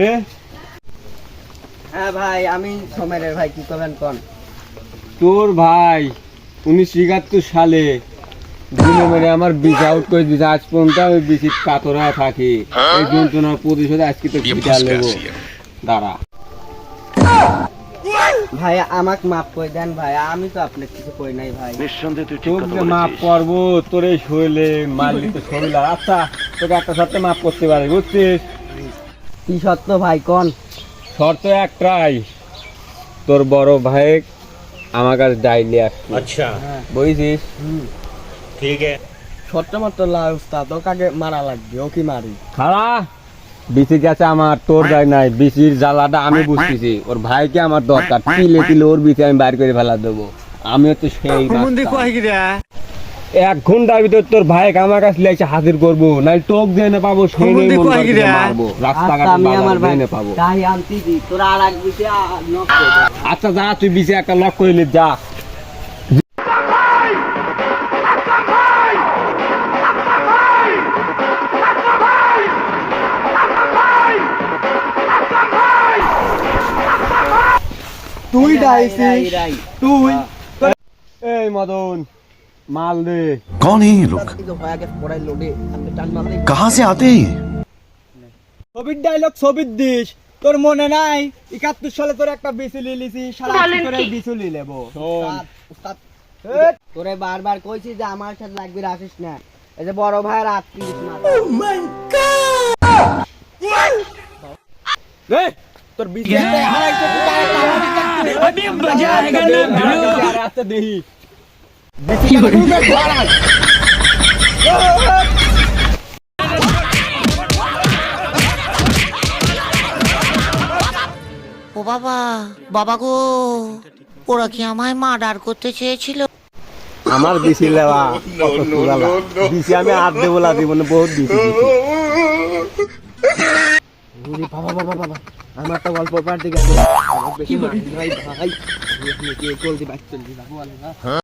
রে হ্যাঁ ভাই আমি সোমেরের ভাই কি করবেন কোন? তোর ভাই উনিশশো একাত্তর সালে দিনে মেরে আমার বিষ আউট করে দিয়েছে। আজ পর্যন্ত আমি কাতরা থাকি। এই যন্ত্রণার প্রতিশোধ আজকে তো বিচার নেব। দাঁড়া। ভাই আমাকে মাফ করে দেন ভাই আমি তো আপনাকে কিছু কই নাই ভাই। নিঃসন্দেহে তুই ঠিক কথা মাফ করব তোর এই শরীরে মারলি তো শরীর আর আচ্ছা তোকে একটা সত্ত্বে মাফ করতে পারি বুঝছিস? কি শর্ত ভাই কোন? শর্ত একটাই তোর বড় ভাই আমার কাছে ডাইলি আচ্ছা। হ্যাঁ। বুঝছিস ঠিক আছে। শর্ত মাত্র উস্তাদ কাকে মারা লাগবে ও কি মারি? খালা বিসি গেছে আমার তোর যায় নাই বিসির জ্বালাটা আমি বুঝতেছি। ওর ভাইকে আমার দরকার। তিলে তিলে ওর বিসি আমি বাইর করে ফেলা দেবো। আমিও তো সেই এক ঘণ্টার ভিতর তোর ভাইকে আমার কাছে লেগেছে হাজির করব। নাই টোক জেনে পাবো সেই নেই করে? মারবো। রাস্তাঘাটে আমি আমার ভাই জেনে পাবো। তাই আনতি দি তোরা আর এক বিছে নক করে আচ্ছা যা তুই বিচি একটা লক করে নি যা। তুই ডাইছিস তুই এই মদন মাল দে कौन है ये लोग কিন্তু হয়ে গেছে পড়াই লোডে আমি টান মারলে कहाँ से आते हैं ये ছবির ডায়লগ ছবির দিস তোর মনে নাই একাত্তর সালে তোর একটা বিচুলি লিছি সারা করে বিচুলি লেবো শোন। উস্তাদ, তোরে বারবার কইছি যে আমার সাথে লাগবি রাখিস না এই যে বড় ভাইয়ের আত্মীয় না এই, তোর বিচি আচ্ছা দেখি ও বাবা বাবা গো ওরা কি আমায় মার্ডার করতে চেয়েছিল আমার বিচি লেওয়া কত বিচি আমি আর দেবো না জীবনে বহুত দিছি। ওরে বাবা বাবা বাবা আমার একটা গল্প ভাই বাচ্চা